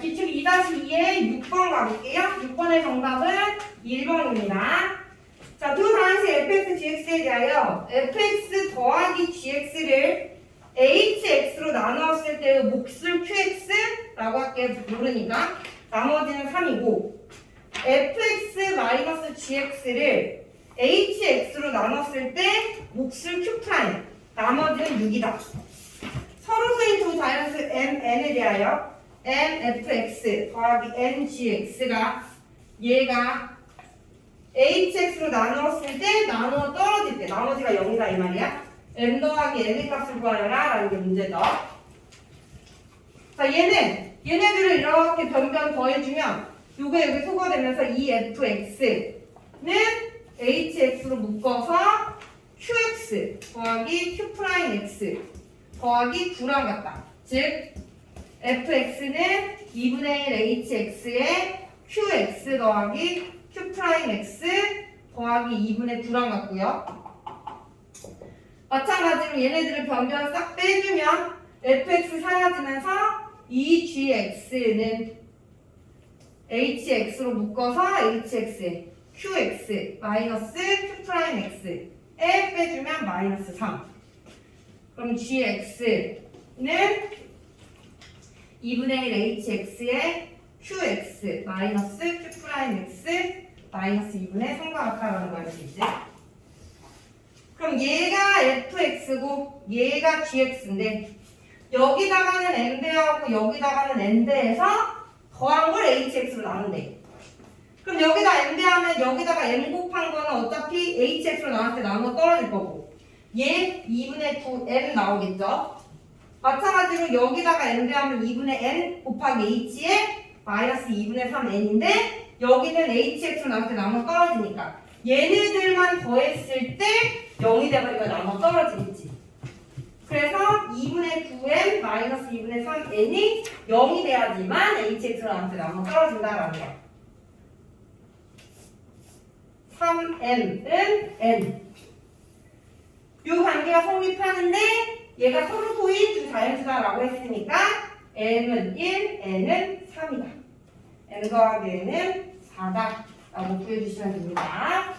기출 2-2에 6번 가볼게요. 6번의 정답은 1번입니다. 자, 두 단식 fx, gx에 대하여 fx 더하기 gx를 hx로 나누었을 때의 몫을 qx라고 할게요. 모르니까. 나머지는 3이고 fx 마이너스 gx를 hx로 나눴을 때 몫을 q 프라임 나머지는 6이다. 서로 수인 두 자연수 m, n에 대하여 m, fx 더하기 n, gx가 얘가 hx로 나누었을 때 나누어 떨어질 때 나머지가 0이다 이 말이야. m 더하기 n의 값을 구하여라 라는 게 문제다. 자 얘는 얘네들을 이렇게 변변 더해주면 요게 여기 소거되면서 이 fx는 hx로 묶어서 qx 더하기 q 프라임 x 더하기 9랑 같다. 즉 fx는 2분의 1 hx에 qx 더하기 q 프라임 x 더하기 2분의 9랑 같고요. 마찬가지로 얘네들을 변변 싹 빼주면 fx 사라지면서 이 gx는 hx로 묶어서 hx에 qx 마이너스 q 프라임 x에 빼주면 마이너스 3 그럼 gx는 2분의 1 hx에 qx 마이너스 q 프라임 x 마이너스 2분의 3과 같다라는 거알수 있지? 그럼 얘가 fx고 얘가 gx인데 여기다가는 n대하고 여기다가는 n대에서 더한 걸 hx로 나눈대. 그럼 여기다 n대하면 여기다가 n 곱한 거는 어차피 hx로 나왔을 때 나눠 떨어질 거고 얘 2분의 9n 나오겠죠? 마찬가지로 여기다가 n대하면 2분의 n 곱하기 h에 마이너스 2분의 3n인데 여기는 hx로 나왔을 때 나눠 떨어지니까 얘네들만 더했을 때 0이 돼버리면 나눠 떨어지겠지. 그래서 2분의 9n 마이너스 2분의 3n이 0이 돼야지만 hx로 나왔을 때 나눠 떨어진다라는 거야. 3n은 n. 이 관계가 성립하는데 얘가 서로 소인 두 자연수다라고 했으니까 m은 1, n은 3이다. n 더하기 n은 4다. 라고 구해주시면 됩니다.